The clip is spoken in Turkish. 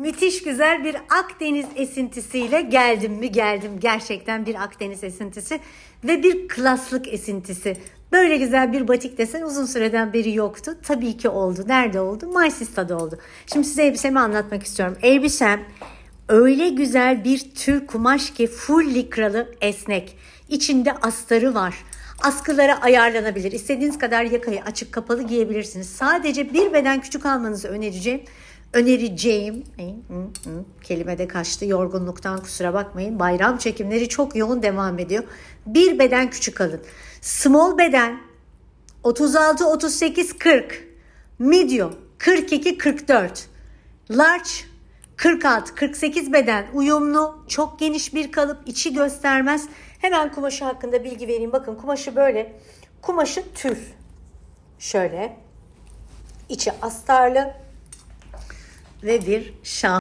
Müthiş güzel bir Akdeniz esintisiyle geldim mi geldim. Gerçekten bir Akdeniz esintisi ve bir klaslık esintisi. Böyle güzel bir batik desen uzun süreden beri yoktu. Tabii ki oldu. Nerede oldu? Maysista'da oldu. Şimdi size elbisemi anlatmak istiyorum. Elbisem öyle güzel bir tül kumaş ki full likralı esnek. İçinde astarı var. Askılara ayarlanabilir. İstediğiniz kadar yakayı açık kapalı giyebilirsiniz. Sadece bir beden küçük almanızı önereceğim. Önereceğim. Hı, hı, Kelime de kaçtı. Yorgunluktan kusura bakmayın. Bayram çekimleri çok yoğun devam ediyor. Bir beden küçük alın. Small beden 36 38 40. Medium 42 44. Large 46 48 beden uyumlu, çok geniş bir kalıp, içi göstermez. Hemen kumaşı hakkında bilgi vereyim. Bakın kumaşı böyle. Kumaşı tül. Şöyle. İçi astarlı ve bir şah